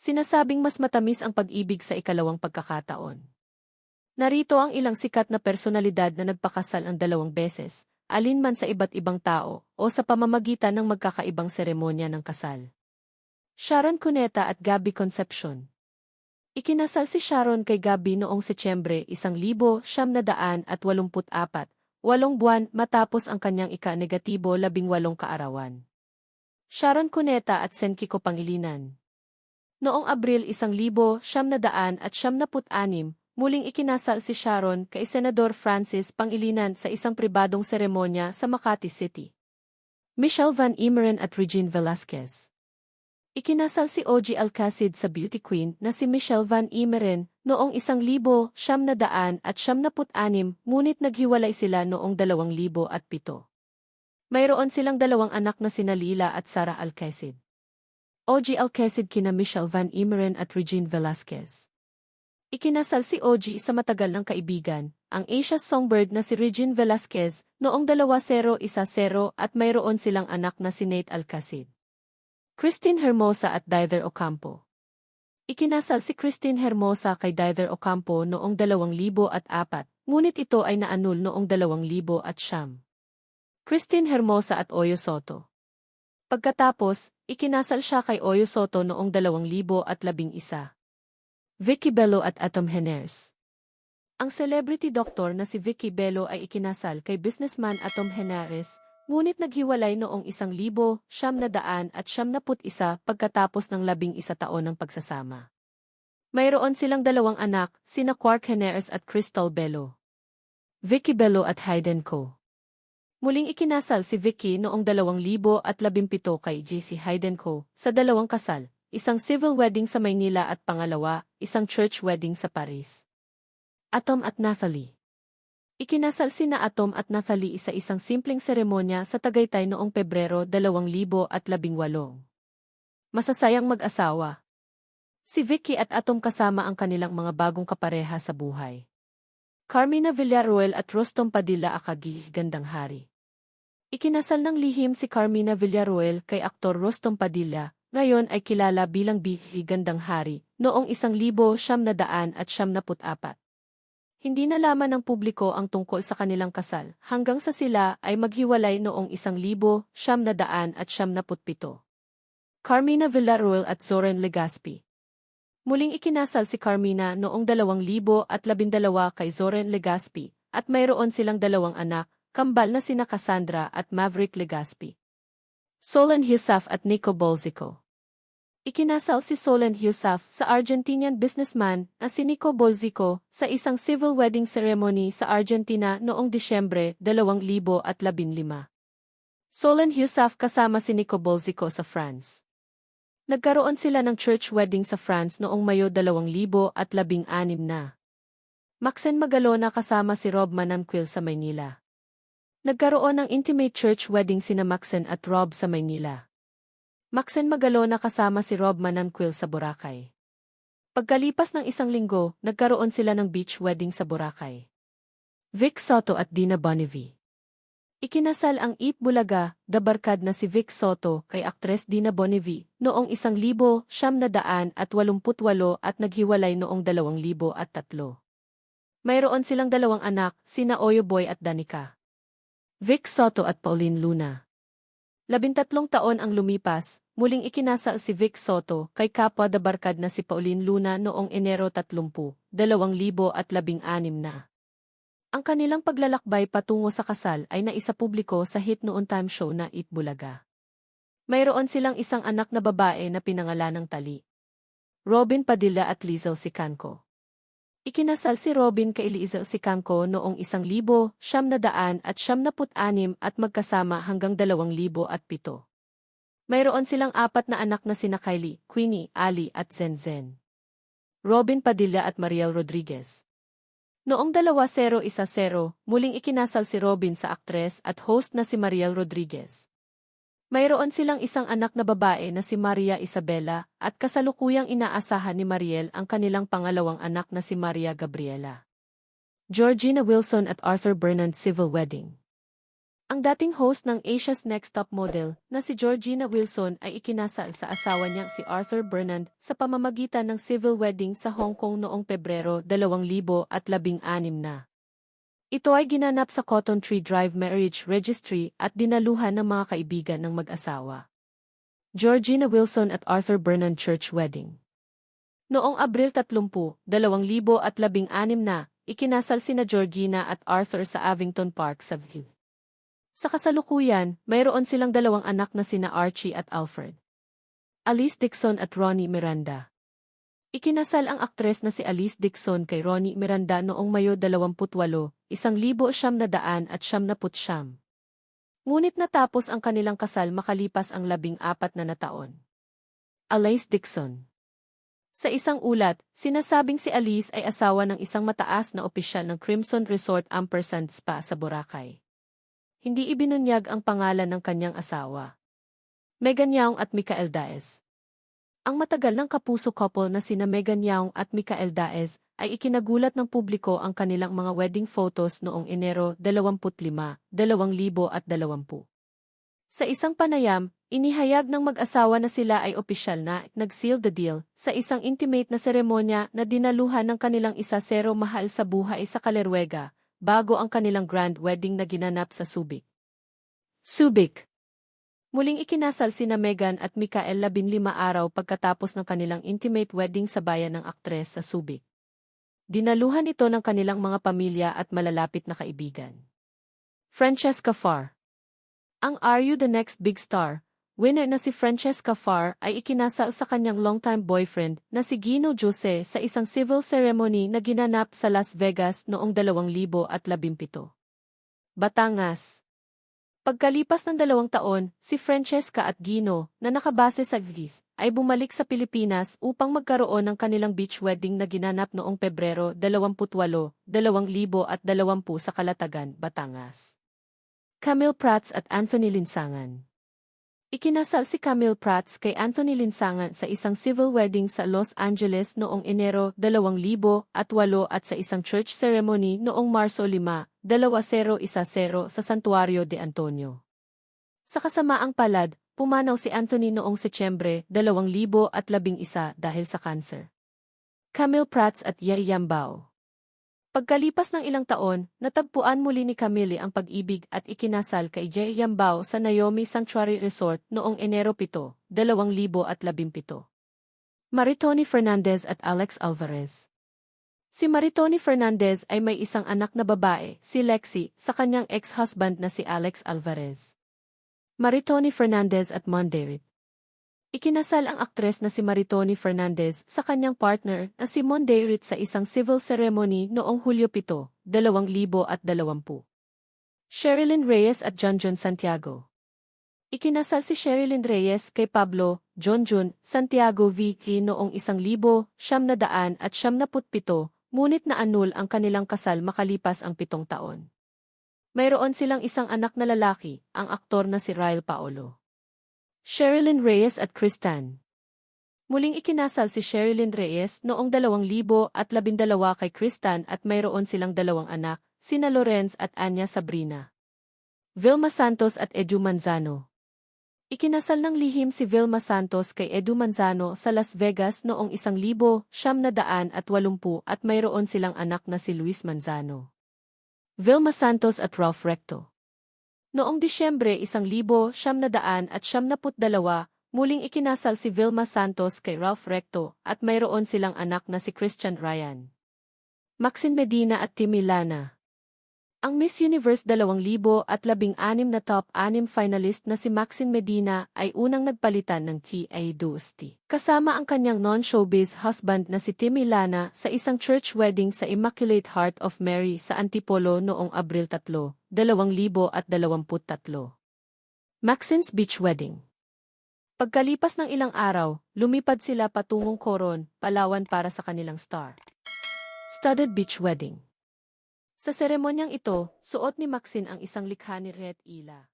Sinasabing mas matamis ang pag-ibig sa ikalawang pagkakataon. Narito ang ilang sikat na personalidad na nagpakasal ang dalawang beses, alinman sa iba't ibang tao o sa pamamagitan ng magkakaibang seremonya ng kasal. Sharon Cuneta at Gabby Concepcion Ikinasal si Sharon kay Gabby noong Setyembre 1984, walong buwan matapos ang kanyang ika-negatibo labing walong kaarawan. Sharon Cuneta at Senkiko Pangilinan Noong Abril 1976, muling ikinasal si Sharon kay Senador Francis Pangilinan sa isang pribadong seremonya sa Makati City. Michelle Van Imeren at Regine Velasquez Ikinasal si OG Alcacid sa beauty queen na si Michelle Van Imeren noong isang libo, siyam na daan at siyam na put-anim, ngunit naghiwalay sila noong dalawang libo at pito. Mayroon silang dalawang anak na sina Lila at Sarah Alcacid. OG Alcacid kina Michelle Van Imeren at Regine Velasquez. Ikinasal si OG sa matagal ng kaibigan, ang Asia Songbird na si Regine Velasquez, noong 2-0-1-0 at mayroon silang anak na si Nate Alcacid. Christine Hermosa at Dider Ocampo Ikinasal si Christine Hermosa kay Dider Ocampo noong 2004, ngunit ito ay naanul noong 2000 at siyam. Christine Hermosa at Oyo Soto Pagkatapos, ikinasal siya kay Oyo Soto noong 2011. Vicky Bello at Atom Heners Ang celebrity doctor na si Vicky Bello ay ikinasal kay businessman Atom Henares, ngunit naghiwalay noong isang libo, siyam na daan at siyam na put isa pagkatapos ng labing isa taon ng pagsasama. Mayroon silang dalawang anak, sina Quark Henares at Crystal Bello. Vicky Bello at Hayden Co. Muling ikinasal si Vicky noong 2017 kay J.C. Haydenco sa dalawang kasal, isang civil wedding sa Maynila at pangalawa, isang church wedding sa Paris. Atom at Nathalie Ikinasal sina Atom at Nathalie sa isang simpleng seremonya sa Tagaytay noong Pebrero 2018. Masasayang mag-asawa. Si Vicky at Atom kasama ang kanilang mga bagong kapareha sa buhay. Carmina Villarroel at Rostom Padilla Akagi, Gandang Hari. Ikinasal ng lihim si Carmina Villarroel kay aktor Rostom Padilla, ngayon ay kilala bilang Bihi Gandang Hari, noong isang libo siyam na daan at siyam na apat. Hindi nalaman ng publiko ang tungkol sa kanilang kasal, hanggang sa sila ay maghiwalay noong isang libo siyam na daan at siyam na pito. Carmina Villarroel at Zoren Legaspi Muling ikinasal si Carmina noong dalawang libo at labindalawa kay Zoren Legaspi, at mayroon silang dalawang anak, kambal na sina Cassandra at Maverick Legaspi. Solen Husaf at Nico Bolzico Ikinasal si Solen Husaf sa Argentinian businessman na si Nico Bolzico sa isang civil wedding ceremony sa Argentina noong Disyembre 2015. Solen Husaf kasama si Nico Bolzico sa France. Nagkaroon sila ng church wedding sa France noong Mayo 2016 na. Maxen Magalona kasama si Rob Manamquil sa Maynila. Nagkaroon ng intimate church wedding sina Maxen at Rob sa Maynila. Maxen Magalona kasama si Rob Mananquil sa Boracay. Pagkalipas ng isang linggo, nagkaroon sila ng beach wedding sa Boracay. Vic Soto at Dina Bonnevie Ikinasal ang Eat Bulaga, dabarkad na si Vic Soto kay aktres Dina Bonnevie noong isang libo, siyam na daan at walumputwalo at naghiwalay noong dalawang libo at tatlo. Mayroon silang dalawang anak, sina Oyo Boy at Danica. Vic Soto at Pauline Luna. Labintatlong taon ang lumipas, muling ikinasal si Vic Soto kay kapwa dabarkad na si Pauline Luna noong Enero 30, 2016 na. Ang kanilang paglalakbay patungo sa kasal ay naisa publiko sa hit noon time show na It Bulaga. Mayroon silang isang anak na babae na pinangalan ng Tali. Robin Padilla at Lizel Sicanco. Ikinasal si Robin kay Eliza Sikanko noong isang libo, siyam na daan at magkasama hanggang dalawang libo at pito. Mayroon silang apat na anak na sina Kylie, Queenie, Ali at Zenzen. Robin Padilla at Mariel Rodriguez. Noong 2010, muling ikinasal si Robin sa aktres at host na si Mariel Rodriguez. Mayroon silang isang anak na babae na si Maria Isabela at kasalukuyang inaasahan ni Mariel ang kanilang pangalawang anak na si Maria Gabriela. Georgina Wilson at Arthur Bernard Civil Wedding Ang dating host ng Asia's Next Top Model na si Georgina Wilson ay ikinasal sa asawa niyang si Arthur Burnand sa pamamagitan ng civil wedding sa Hong Kong noong Pebrero 2016 na. Ito ay ginanap sa Cotton Tree Drive Marriage Registry at dinaluhan ng mga kaibigan ng mag-asawa. Georgina Wilson at Arthur Burnand Church Wedding Noong Abril 30, 2016 na, ikinasal sina Georgina at Arthur sa Avington Park sa Ville. Sa kasalukuyan, mayroon silang dalawang anak na sina Archie at Alfred. Alice Dixon at Ronnie Miranda. Ikinasal ang aktres na si Alice Dixon kay Ronnie Miranda noong Mayo 28, 1900 at 79. Ngunit natapos ang kanilang kasal makalipas ang labing apat na nataon. Alice Dixon Sa isang ulat, sinasabing si Alice ay asawa ng isang mataas na opisyal ng Crimson Resort Ampersand Spa sa Boracay hindi ibinunyag ang pangalan ng kanyang asawa. Megan Young at Mikael Daes. Ang matagal ng kapuso couple na sina Megan Young at Mikael Daes ay ikinagulat ng publiko ang kanilang mga wedding photos noong Enero 25, 2020. Sa isang panayam, inihayag ng mag-asawa na sila ay opisyal na nag-seal the deal sa isang intimate na seremonya na dinaluhan ng kanilang isa-zero mahal sa buhay sa Kalerwega, bago ang kanilang grand wedding na ginanap sa Subic. Subic Muling ikinasal sina Megan at Mikael 15 araw pagkatapos ng kanilang intimate wedding sa bayan ng aktres sa Subic. Dinaluhan ito ng kanilang mga pamilya at malalapit na kaibigan. Francesca Farr Ang Are You the Next Big Star, Winner na si Francesca Farr ay ikinasal sa kanyang longtime boyfriend na si Gino Jose sa isang civil ceremony na ginanap sa Las Vegas noong 2017. Batangas Pagkalipas ng dalawang taon, si Francesca at Gino, na nakabase sa Greece, ay bumalik sa Pilipinas upang magkaroon ng kanilang beach wedding na ginanap noong Pebrero 28, 2020 sa Kalatagan, Batangas. Camille Prats at Anthony Linsangan Ikinasal si Camille Prats kay Anthony Linsangan sa isang civil wedding sa Los Angeles noong Enero 2008 at sa isang church ceremony noong Marso 5, 2010 sa Santuario de Antonio. Sa kasamaang palad, pumanaw si Anthony noong Setyembre 2011 dahil sa cancer. Camille Prats at Ye Yambao Pagkalipas ng ilang taon, natagpuan muli ni Camille ang pag-ibig at ikinasal kay Jay Yambao sa Naomi Sanctuary Resort noong Enero 7, 2017. Maritoni Fernandez at Alex Alvarez Si Maritoni Fernandez ay may isang anak na babae, si Lexi, sa kanyang ex-husband na si Alex Alvarez. Maritoni Fernandez at Monderit Ikinasal ang aktres na si Maritoni Fernandez sa kanyang partner na si Mondayrit sa isang civil ceremony noong Hulyo 7, 2020. Sherilyn Reyes at John John Santiago Ikinasal si Sherilyn Reyes kay Pablo, John John, Santiago Vicky noong isang libo, siyam na daan at siyam na putpito, ngunit naanul ang kanilang kasal makalipas ang pitong taon. Mayroon silang isang anak na lalaki, ang aktor na si Ryle Paolo. Sherilyn Reyes at Kristan Muling ikinasal si Sherilyn Reyes noong 2012 kay Kristan at mayroon silang dalawang anak, sina Lorenz at Anya Sabrina. Vilma Santos at Edu Manzano Ikinasal ng lihim si Vilma Santos kay Edu Manzano sa Las Vegas noong 1,000 siyam na daan at walumpu at mayroon silang anak na si Luis Manzano. Vilma Santos at Ralph Recto Noong Disyembre 1972, muling ikinasal si Vilma Santos kay Ralph Recto at mayroon silang anak na si Christian Ryan. Maxine Medina at Timmy Lana Ang Miss Universe 2016 na top 6 finalist na si Maxine Medina ay unang nagpalitan ng T.A. Dusty. Kasama ang kanyang non-showbiz husband na si Timmy Lana sa isang church wedding sa Immaculate Heart of Mary sa Antipolo noong Abril 3, 2023. Maxine's Beach Wedding Pagkalipas ng ilang araw, lumipad sila patungong Coron, Palawan para sa kanilang star. Studded Beach Wedding Sa seremonyang ito, suot ni Maxine ang isang likha ni Red Ila.